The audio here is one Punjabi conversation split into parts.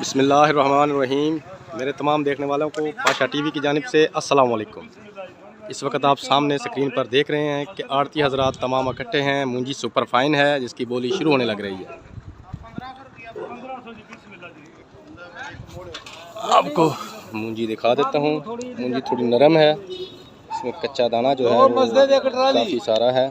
بسم اللہ الرحمن الرحیم۔ میرے تمام دیکھنے والوں کو پاشا ٹی وی کی جانب سے السلام علیکم۔ اس وقت آپ سامنے سکرین پر دیکھ رہے ہیں کہ آرتی حضرات تمام اکٹھے ہیں، مونجی سپر فائن ہے، جس کی بولی شروع ہونے لگ رہی ہے۔ آپ کو مونجی دکھا دیتا ہوں۔ مونجی تھوڑی نرم ہے۔ اس میں کچا دانہ جو ہے کافی سارا ہے۔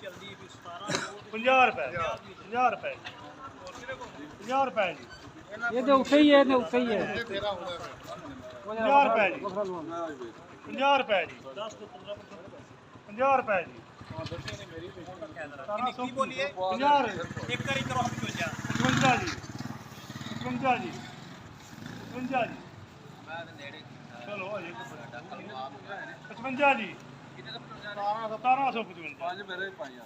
50 ਰੁਪਏ 50 ਰੁਪਏ 50 ਰੁਪਏ ਜੀ ਇਹ ਤੇ ਉੱਥੇ ਹੀ ਹੈ ਤੇ ਉੱਥੇ ਹੀ ਹੈ 50 ਰੁਪਏ ਜੀ 50 ਰੁਪਏ ਜੀ 50 ਰੁਪਏ ਜੀ 1700 ਕੀ ਬੋਲੀਏ 50 ਇੱਕ ਵਾਰੀ ਕਰੋ 55 ਜੀ 55 ਜੀ 55 ਜੀ ਚਲੋ ਅਜੇ 55 ਜੀ 1755 ਪੰਜ ਮੇਰੇ ਪਾਈਆਂ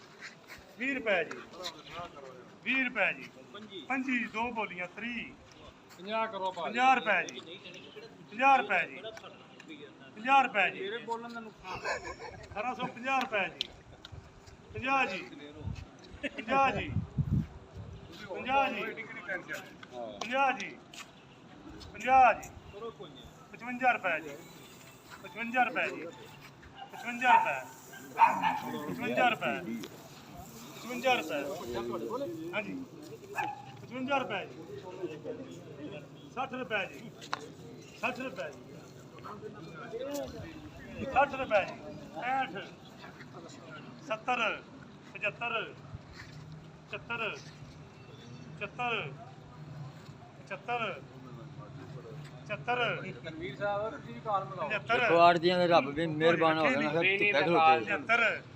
20 ਰੁਪਏ ਜੀ। 20 ਰੁਪਏ ਜੀ। 25 ਦੋ ਬੋਲੀਆਂ 3 50 ਕਰੋ ਭਾਜੀ 50 ਰੁਪਏ ਜੀ। 50 ਰੁਪਏ ਜੀ। 50 ਰੁਪਏ ਜੀ। ਤੇਰੇ ਬੋਲਣ ਦਾ ਨੁਕਸਾਨ। 1850 ਰੁਪਏ ਜੀ। 50 ਜੀ। 50 ਜੀ। 50 ਜੀ। ਟਿਕਟ ਟੈਨਸ਼ਨ 50 ਜੀ। 50 ਜੀ। 55 ਰੁਪਏ ਜੀ। 55 ਰੁਪਏ ਜੀ। 55 ਰੁਪਏ। 55 ਰੁਪਏ। 55 ਰੁਪਏ। ਹਾਂਜੀ। 55 ਰੁਪਏ ਜੀ। 60 ਰੁਪਏ ਜੀ। 60 ਰੁਪਏ ਜੀ। 60 ਰੁਪਏ ਜੀ। 65 70 75 75 75 75 74 74 ਦੇਖੋ ਆੜਦੀਆਂ ਦੇ ਰੱਬ ਵੀ ਮਿਹਰਬਾਨ ਹੋ ਜਾਣਾ ਫਿਰ ਬੈਠੋ 74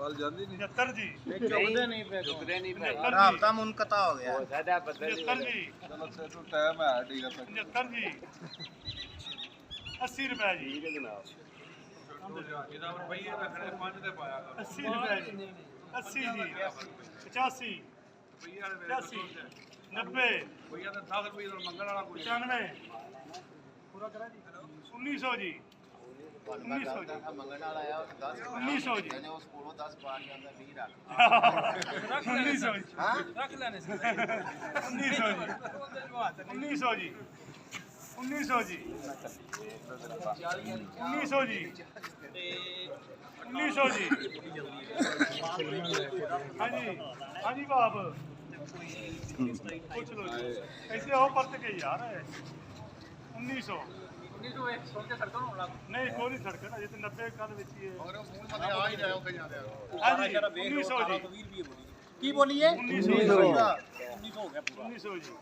ਵਾਲ ਜਾਂਦੀ ਨਹੀਂ। 75 ਜੀ। ਚੁੱਕਦੇ ਨਹੀਂ ਪਏ ਚੁੱਕਦੇ ਨਹੀਂ ਪਏ ਰਾਬਤਾ ਮੁਨਕਤਾ ਹੋ ਗਿਆ। ਸਾਡਾ ਬਦਲ ਜੀ। ਚਲੋ ਸੇਟੂ ਟਾਈਮ ਹੈ ਠੀਕ ਹੈ 75 ਜੀ। 80 ਰੁਪਏ ਜੀ। ਇਹਦੇ ਜਨਾਬ। ਇਹਦਾ ਰੁਪਈਏ ਦਾ ਖੜੇ 5 ਤੇ ਪਾਇਆ 80 ਰੁਪਏ ਜੀ। 80 ਜੀ। 85 ਰੁਪਈਆ 90 ਰੁਪਈਆ ਦਾ 10 ਰੁਪਈਆ ਮੰਗਣ ਵਾਲਾ ਕੋਈ। 95 ਪੂਰਾ ਕਰਾ ਜੀ। 1900 ਜੀ। 1900 ਜੀ ਮੰਗਣ ਵਾਲਾ ਆ 10 1900 ਜੀ। ਉਸ ਕੋਲੋਂ 10 ਪਾ ਜਾਂਦਾ 20 ਰੱਖ 1900 ਜੀ ਰੱਖ ਲੈਣੇ ਸੀ 1900 ਜੀ। 1900 ਜੀ। 1900 ਜੀ। 1900 ਜੀ। 1900 ਜੀ। ਹਾਂਜੀ। ਹਾਂਜੀ ਬਾਬ ਪੁੱਛ ਲਓ ਜੀ। ਐਸੇ ਹੋ ਪਰਤ ਕੇ ਯਾਰ। 1900 ਨਹੀਂ ਕੋਈ ਨਹੀਂ ਸੜਕ ਅਜੇ ਤੇ 90 ਕੱਲ ਵਿੱਚ ਹੀ ਹੈ ਹੀ ਹਾਂਜੀ 1900 ਜੀ ਕੀ ਬੋਲੀਏ 1900 ਜੀ 1900 ਹੋ ਗਿਆ ਪੂਰਾ 1900 ਜੀ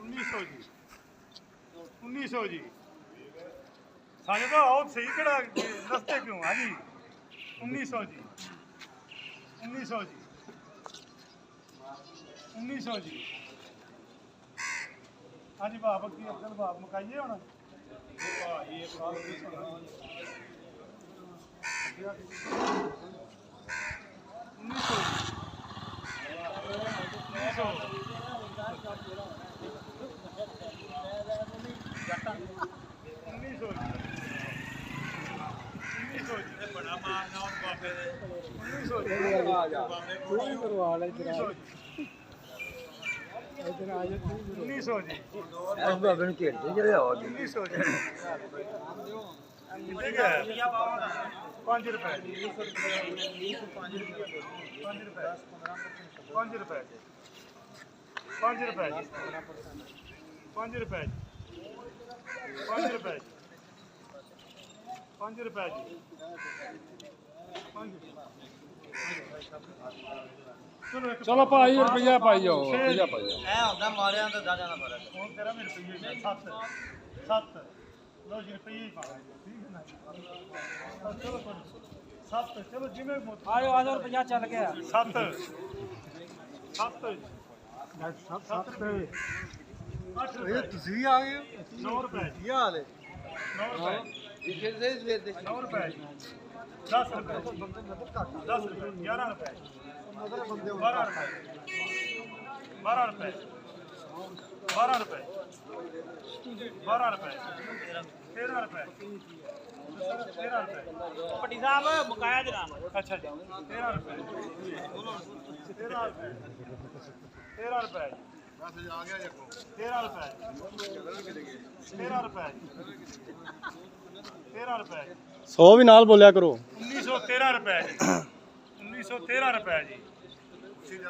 1900 ਜੀ 1900 ਜੀ ਸਾਡੇ ਤਾਂ ਉਹ ਸਹੀ ਕਿਹੜਾ ਰਸਤੇ ਕਿਉਂ ਆ ਜੀ 1900 ਜੀ 1900 ਜੀ 1900 ਜੀ ਹਾਂਜੀ ਬਾਪ ਕੀ ਅਫਜ਼ਲ ਬਾਪ ਮੁਕਾਈਏ ਹੁਣ। ਉੱਨੀ ਸੌ ਜੀ। ਕੋਈ ਕਰਵਾ ਲੈ ਉੱਨੀ ਸੌ ਜੀ। ਇਧਰ ਆ ਜਾ। ਤੂੰ 1900 ਜੀ। ਇਸ ਬਾਬੇ ਨੂੰ ਘੇੜਦੇ ਜਿਹੜੇ ਆ ਗਏ 1900 ਜੀ। ਕਿੱਥੇ ਗਿਆ 5 ਰੁਪਏ। 5 ਰੁਪਏ। 5 ਰੁਪਏ। 5 ਰੁਪਏ 5 ਰੁਪਏ 5 ਰੁਪਏ 5 ਰੁਪਏ 5 ਰੁਪਏ ਜੀ। 5 ਚਲੋ ਇੱਕ ਚਲੋ ਭਾਈ ਰੁਪਈਆ ਪਾਈ ਜਾਓ ਰੁਪਈਆ ਪਾਈ ਜਾਓ ਐ ਹੁੰਦਾ ਮਾਰਿਆਂ ਦਾ ਦਾਦਾ ਦਾ ਫ਼ਰਕ ਹੁਣ ਤੇਰਾ ਮੇਰੇ ਰੁਪਈਏ 7 7 ਲੋ ਜੀ ਰੁਪਈਏ ਹੀ ਪਾਵਾਂਗੇ ਠੀਕ ਹੈ ਨਾ ਚਲੋ ਸੱਤ ਚਲੋ ਜਿਵੇਂ ਮੋਤੀ ਆਜੋ ਆਜੋ ਰੁਪਈਆ ਚੱਲ ਗਿਆ। ਸੱਤ। ਸੱਤ। ਸੱਤ ਰੁਪਏ। ਅੱਠ ਰੁਪਏ। ਤੁਸੀਂ ਆ ਗਏ 9 ਰੁਪਏ। ਕੀ ਹਾਲ ਹੈ? 9 ਰੁਪਏ। ਦੇ ਸਵੇਰ ਦੇ। 9 ਰੁਪਏ। 10 ਰੁਪਏ 10 ਰੁਪਏ 11 ਰੁਪਏ। 12 ਰੁਪਏ। 12 ਰੁਪਏ। 12 ਰੁਪਏ। 12 ਰੁਪਏ। 13 ਰੁਪਏ। 13 ਰੁਪਏ। ਪੱਟੀ ਸਾਹਿਬ ਮੁਕਾਇਆ ਜਰਾ ਅੱਛਾ ਜੀ। 13 ਰੁਪਏ। 13 ਰੁਪਏ। 13 ਰੁਪਏ। ਬਸ ਰੁਪਏ। ਵੀ ਨਾਲ ਬੋਲਿਆ ਕਰੋ। 1913 ਰੁਪਏ ਜੀ। 1913 ਰੁਪਏ ਜੀ।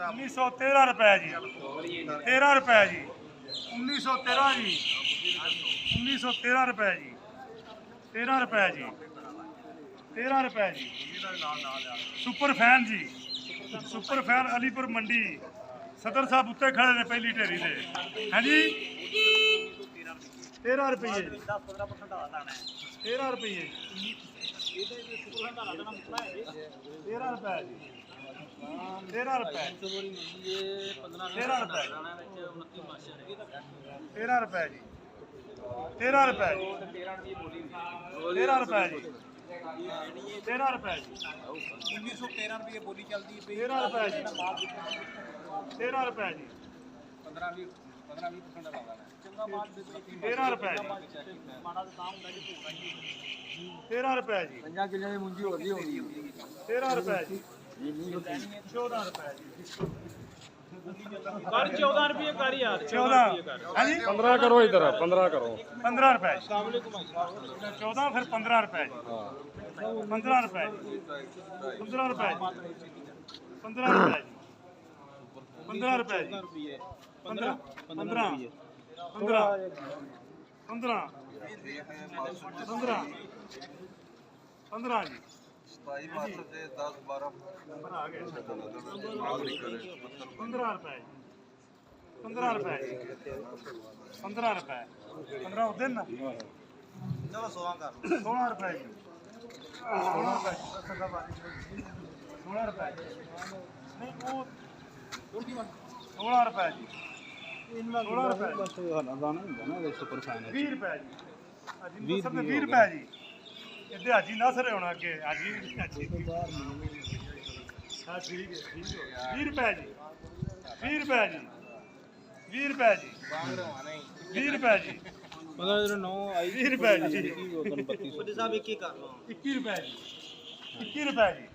1913 ਰੁਪਏ ਜੀ। 13 ਰੁਪਏ ਜੀ। 1913 ਜੀ। 1913 ਰੁਪਏ ਜੀ। 13 ਰੁਪਏ ਜੀ। 13 ਰੁਪਏ ਜੀ। ਸੁਪਰ ਫੈਨ ਜੀ। Super fan Alipur Mandi. ਸਦਰ ਸਾਹਿਬ ਉੱਤੇ ਖੜੇ ਨੇ ਪਹਿਲੀ ਢੇਰੀ ਤੇ। ਹਾਂਜੀ? 13 ਰੁਪਏ ਜੀ 10-15% ਦਾ ਲਾਣਾ ਹੈ 13 ਰੁਪਏ। ਜੀ ਇਹਦੇ ਵਿੱਚ ਸੁਪਰ ਦਾ ਲਾਣਾ ਮੁਕਲਾ ਹੈ 13 ਰੁਪਏ ਜੀ। 13 ਰੁਪਏ 13 ਰੁਪਏ 13 ਰੁਪਏ ਜੀ। 13 ਰੁਪਏ ਜੀ। 13 ਰੁਪਏ ਜੀ। 13 ਰੁਪਏ ਜੀ 1913 ਰੁਪਏ ਬੋਲੀ ਚੱਲਦੀ 13 ਰੁਪਏ ਜੀ। 13 ਰੁਪਏ ਜੀ। 15 15-20% ਦਾ ਲਾਣਾ। ਚੰਗਾ ਮਾਲ ਦੇ 13 ਰੁਪਏ ਜੀ। ਮਾੜਾ ਤਾਂ ਤਾਂ ਹੁੰਦਾ ਜੀ ਭੂਗਾ ਜੀ 13 ਰੁਪਏ ਜੀ। ਪੰਜਾਂ ਕਿੱਲੇ ਦੀ ਮੁੰਜੀ ਹੋ ਗਈ ਹੋਣੀ 13 ਰੁਪਏ ਜੀ। 14 ਰੁਪਏ ਜੀ। ਕਰ 14 ਰੁਪਏ ਕਰ ਯਾਰ 14 ਹਾਂਜੀ? 15 ਕਰੋ ਇਧਰ 15 ਕਰੋ। 15 ਰੁਪਏ ਜੀ। 14 ਫਿਰ 15 ਰੁਪਏ ਜੀ। 15 ਰੁਪਏ ਜੀ। 15 ਰੁਪਏ ਜੀ। 15 ਰੁਪਏ ਜੀ। 15 ਰੁਪਏ ਜੀ 15 15 15 15 15 15 ਜੀ 27 ਮਾਸਟਰ ਤੇ 10 12 15 ਆ ਗਏ 15 ਰੁਪਏ 15 ਰੁਪਏ 15 ਰੁਪਏ 15 ਉਹ ਦਿਨ ਨਾ ਚਲੋ 16 ਕਰ 16 ਰੁਪਏ ਜੀ 16 ਰੁਪਏ 16 ਰੁਪਏ ਨਹੀਂ ਉਹ 16 ਰੁਪਏ ਜੀ 16 ਰੁਪਏ ਸੁਪਰ ਫਾਈਨ 20 ਰੁਪਏ ਜੀ ਅੱਜ 20 ਰੁਪਏ 20 ਰੁਪਏ ਜੀ ਇੱਥੇ ਹਾਜੀ ਨਾਸਰ ਹੋਣਾ ਅੱਗੇ ਹਾਜੀ ਹਾਜੀ ਹਾਂ ਠੀਕ ਹੈ ਠੀਕ ਹੋ ਗਿਆ 20 ਰੁਪਏ ਜੀ 20 ਰੁਪਏ ਜੀ 20 ਰੁਪਏ ਜੀ 20 ਰੁਪਏ ਜੀ ਮਤਲਬ ਜਦੋਂ 9 ਆਈ 20 ਰੁਪਏ ਜੀ ਪੱਟੀ ਸਾਹਿਬ ਇੱਕ ਹੀ ਕਰ ਲਓ 21 ਰੁਪਏ ਜੀ 21 ਰੁਪਏ ਜੀ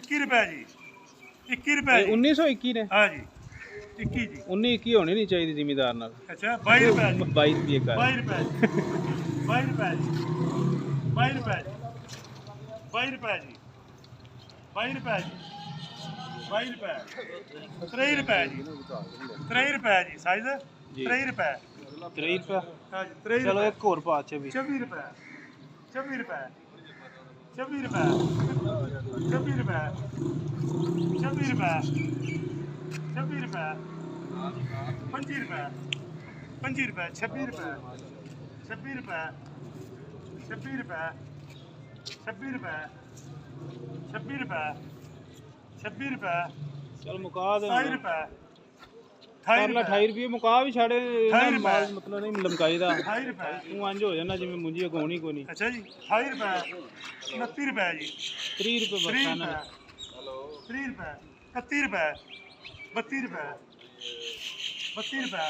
21 ਰੁਪਏ ਜੀ 21 ਰੁਪਏ ਜੀ। 1921 ਨੇ। ਹਾਂ ਜੀ 21 ਜੀ। 19 21 ਹੋਣੀ ਨਹੀਂ ਚਾਹੀਦੀ ਜ਼ਿਮੀਦਾਰ ਨਾਲ। ਅੱਛਾ 22 ਰੁਪਏ ਜੀ। 22 ਰੁਪਏ ਕਰ। 22 ਰੁਪਏ ਜੀ। 22 ਰੁਪਏ ਜੀ। 22 ਰੁਪਏ ਜੀ। 22 ਰੁਪਏ ਜੀ। 22 ਰੁਪਏ ਜੀ। 22 ਰੁਪਏ। 23 ਰੁਪਏ ਜੀ। 23 ਰੁਪਏ ਜੀ ਸਾਈਜ਼ 23 ਰੁਪਏ। 23 ਰੁਪਏ। ਹਾਂ ਜੀ 23 ਚਲੋ ਇੱਕ ਹੋਰ ਪਾ 24 26 ਰੁਪਏ। 26 ਰੁਪਏ। چھبیس روپئے چھبیس روپئے چھبیس روپئے چھبیس روپئے پنجی روپئے پنجی روپئے چھبیس روپئے چھبیس روپئے روپئے روپئے روپئے روپئے ਕਰ ਲੈ 28 ਰੁਪਏ ਮੁਕਾ ਵੀ ਛਾੜੇ ਮਾਲ। ਮਤਲਬ ਨਹੀਂ ਲਮਕਾਈ ਦਾ 28 ਰੁਪਏ। ਤੂੰ ਇੰਜ ਹੋ ਜਾਣਾ ਜਿਵੇਂ ਮੁੰਜੀ ਅਗਾਉਣੀ ਕੋਈ ਨਹੀਂ। ਅੱਛਾ ਜੀ 28 ਰੁਪਏ। 29 ਰੁਪਏ ਜੀ। 30 ਰੁਪਏ 30 ਬਖਸ਼ਾ ਰੁਪਏ। ਨਾ 30 ਰੁਪਏ। 31 ਰੁਪਏ। 32 ਰੁਪਏ। 32 ਰੁਪਏ।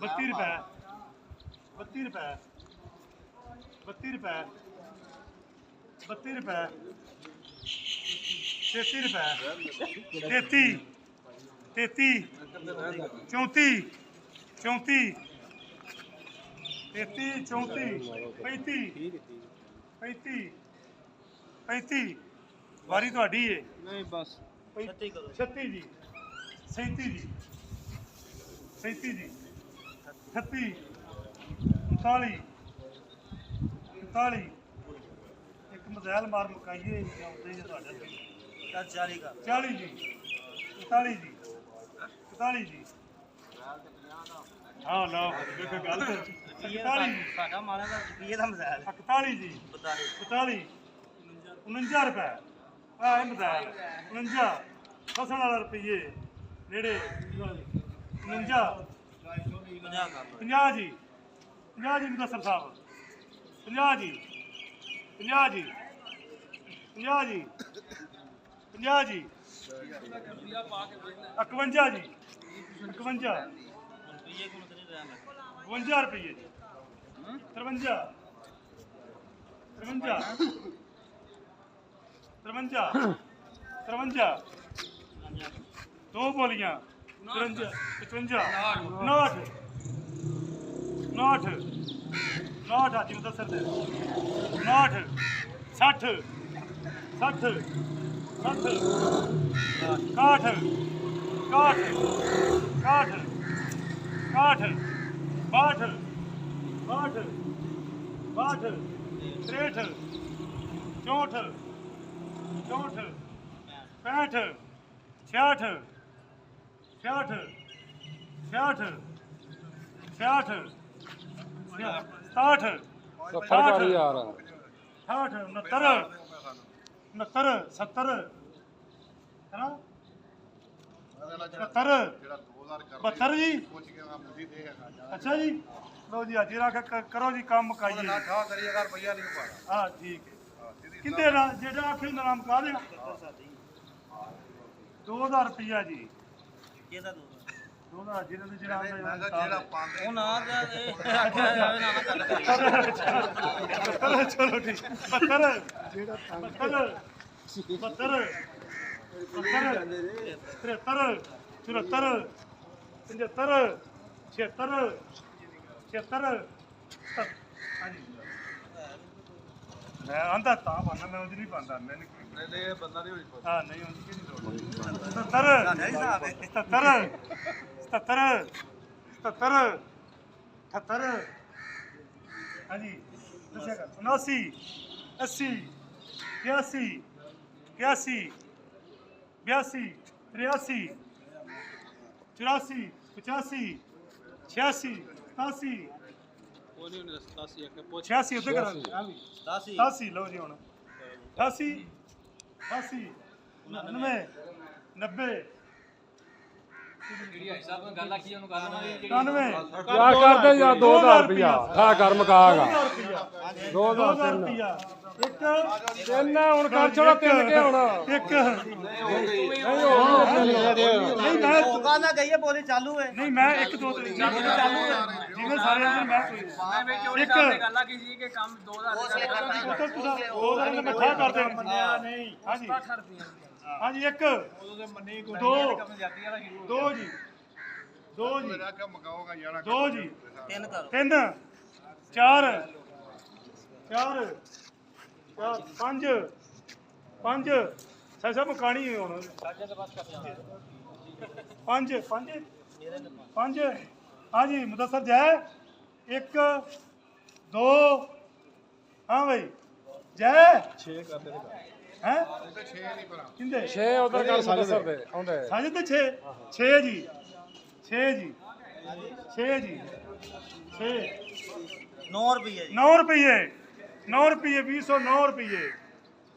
32 ਰੁਪਏ। 32 ਰੁਪਏ। 32 ਰੁਪਏ। 32 ਰੁਪਏ। 33 ਰੁਪਏ। 33 33 34 34 33 34 35 35 35 ਵਾਰੀ ਤੁਹਾਡੀ ਏ। ਨਹੀਂ ਬਸ। 36 36 ਜੀ। 37 ਜੀ। 37 ਜੀ। 38 39 39 ਇੱਕ ਮਜ਼ਾਇਲ ਮਾਰ ਮੁਕਾਈਏ ਜੇ ਤੁਹਾਡੇ। ਤੇ। ਚੱਲ ਚਾਲੀ ਕਰ। 40 ਜੀ। 41 ਜੀ। 41 ਜੀ। ਹਾਂ ਲਓ ਦੇਖੋ ਗੱਲ ਤੇ 41 ਜੀ। ਸਾਡਾ ਮਾਲਾ ਦਾ ਰੁਪਈਏ ਦਾ ਮਜ਼ਾਲ 41 ਜੀ। 42 49 ਰੁਪਏ। ਆ ਇਹ ਮਜ਼ਾਇਲ 49 ਫਸਣ ਵਾਲਾ ਰੁਪਈਏ। ਨੇੜੇ। 49 50 ਕਰ 50 ਜੀ। 50 ਜੀ ਮੁਦੱਸਰ ਸਾਹਿਬ। 50 ਜੀ। 50 ਜੀ। 50 ਜੀ। 50 ਜੀ। 51 ਜੀ। 51 ਰੁਪਈਏ ਕੋਲ ਕਰੀ ਰਹਿ ਮੈਂ 52 ਰੁਪਏ ਜੀ। 53 53 53 53 ਦੋ ਬੋਲੀਆਂ। 53 55 59 59 59 ਅੱਜ ਨੂੰ ਦੱਸਰ ਦੇ 59 60 کاٹھ کاٹھ کاٹھ کاٹھ باٹھ باٹھ باٹھ تریٹھ چونٹھ چونٹھ پینٹھ چھیاٹھ چھیاٹھ چھیاٹھ چھیاٹھ ساٹھ ساٹھ انہتر 69 70 ਹੈਨਾ? ਅਗਲਾ ਜਿਹੜਾ 72 ਜਿਹੜਾ 2000 ਕਰ 72 ਜੀ? ਪੁੱਛ ਕੇ ਆ ਮੁੰਡੀ ਦੇ ਅੱਛਾ ਜੀ। ਲਓ ਜੀ ਹਾਜ਼ਰ ਰੱਖ ਕਰੋ ਜੀ ਕੰਮ ਕਾਈਏ। ਨਾ ਖਾ ਕਰੀਏਗਾ ਰੁਪਈਆ ਨਹੀਂ ਪਾਣਾ ਹਾਂ ਠੀਕ ਹੈ। ਕਿੰਦੇ ਨਾ ਜਿਹੜਾ ਆਖੇ ਨਾਮ ਕਾ ਦੇਣਾ 2000 ਰੁਪਈਆ ਜੀ। ਕਿਹਦਾ ਦੋ 2000 ਜਿਹਨਾਂ ਦੇ ਜਿਹੜਾ ਜਿਹੜਾ ਪਾਉਂਦੇ ਉਹ ਨਾ ਦਾ ਇਹ ਚਲੋ ਠੀਕ। ਪੱਤਰ ਪੱਤਰ ਪੱਤਰ ਪੱਤਰ 73 74 75 76 76 ਹਾਂਜੀ। ਮੈਂ ਆਂਦਾ ਤਾਂ ਪਾਣਾ ਮੈਂ ਉਹਦੀ ਨਹੀਂ ਪਾਉਂਦਾ। ਮੈਨੂੰ ਨਹੀਂ ਨਹੀਂ ਇਹ ਬੰਦਾ ਨਹੀਂ ਹੋਈ ਹਾਂ ਨਹੀਂ ਉਹਦੀ ਕੀ ਨਹੀਂ ਲੋੜ 77 ਨਹੀਂ ਹਿਸਾਬ ਹੈ 77 77 77 78 ਹਾਂਜੀ ਦੱਸਿਆ ਕਰ। 79 80 81 81 82 83 84 85 86 87 ਉਹ ਨਹੀਂ ਉਹਨੇ 87 ਇੱਕ ਪੁੱਛ। 86 ਉੱਤੇ ਕਰਾਂਗੇ। ਹਾਂ ਵੀ 10 ਹੀ 88 ਲਓ ਜੀ ਹੁਣ। 88 88 99 90 99 ਯਾ ਕਰਦੇ ਯਾ 2000 ਰੁਪਿਆ ਖਾ ਕਰ ਮਕਾਗਾ 2000 ਰੁਪਿਆ ਇੱਕ ਤਿੰਨ। ਹੁਣ ਕਰ ਛੋੜਾ ਤਿੰਨ ਕੇ ਹੁਣ? ਇੱਕ। ਨਹੀਂ ਉਹ ਨਹੀਂ ਮੈਂ ਹੋਗਾ ਨਾ ਗਈ ਹੈ ਬੋਲੀ ਚਾਲੂ ਹੈ ਨਹੀਂ ਮੈਂ ਇੱਕ ਦੋ ਤਿੰਨ ਚਾਲੂ ਹੈ ਜਿਵੇਂ ਸਾਰੇ ਅੰਦਰ ਮੈਂ ਕੋਈ ਇੱਕ। ਗੱਲਾਂ ਕੀ ਸੀ ਕਿ ਕੰਮ 2000 ਉਹ ਤਾਂ ਤੁਸੀਂ ਉਹ ਤਾਂ ਮਿੱਠਾ ਕਰਦੇ ਮੰਨਿਆ ਨਹੀਂ ਹਾਂਜੀ। ਹਾਂਜੀ ਇੱਕ। ਦੋ ਦੋ। ਜੀ। ਦੋ ਜੀ। ਮੇਰਾ ਕਿ ਮਗਾਓਗਾ ਯਾਰਾ ਦੋ ਜੀ। ਤਿੰਨ ਕਰੋ। ਤਿੰਨ। ਚਾਰ। ਚਾਰ। ਚਾਰ। ਪੰਜ। ਪੰਜ। ਸੈਸਾ ਮਕਾਣੀ ਹੈ ਹੁਣ। ਪੰਜ। ਪੰਜ। ਪੰਜ। ਹਾਂਜੀ ਮੁਦੱਸਰ ਜੈ। ਇੱਕ। ਦੋ। ਹਾਂ ਬਈ। ਜੈ। 6 ਕਰਦੇ ਹੈ? 6 ਨਹੀਂ ਪਰਾਂ ਕਿੰਦੇ 6 ਉਧਰ ਕਰ ਮੁਦਸਰ ਦੇ। ਆਉਂਦੇ। ਸਾਜੇ ਤੇ 6 6 ਜੀ। 6 ਜੀ। 6 ਜੀ। 6 9 ਰੁਪਈਏ ਜੀ। 9 ਰੁਪਏ 9 ਰੁਪਏ 209 ਰੁਪਏ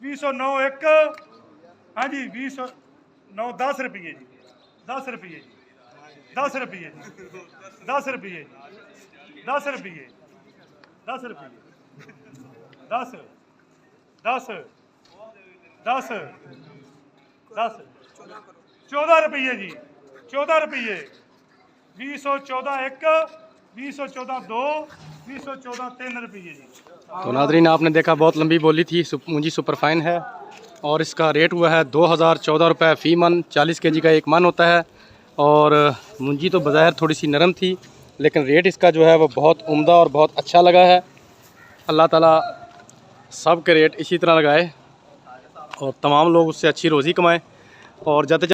209 ਇੱਕ। ਹਾਂਜੀ 209 10 ਰੁਪਏ ਜੀ। 10 ਰੁਪਏ ਜੀ। 10 ਰੁਪਏ ਜੀ। 10 ਰੁਪਏ 10 ਰੁਪਏ 10 ਰੁਪਏ 10 10 دس۔ دس۔ چودہ روپیے جی۔ چودہ روپیے۔ بھی سو چودہ ایک۔ بھی سو چودہ دو۔ بھی سو چودہ تین روپیے جی۔ تو ناظرین، آپ نے دیکھا بہت لمبی بولی تھی۔ مجھے سپر فائن ہے۔ اور اس کا ریٹ ہوا ہے دو ہزار چودہ روپے فی من۔ چالیس کے جی کا ایک من ہوتا ہے۔ اور منجی تو بظاہر تھوڑی سی نرم تھی، لیکن ریٹ اس کا جو ہے وہ بہت عمدہ اور بہت اچھا لگا ہے۔ اللہ تعالیٰ سب کے ریٹ اسی طرح لگائے۔ और तमाम लोग उससे अच्छी रोज़ी कमाएं और जाते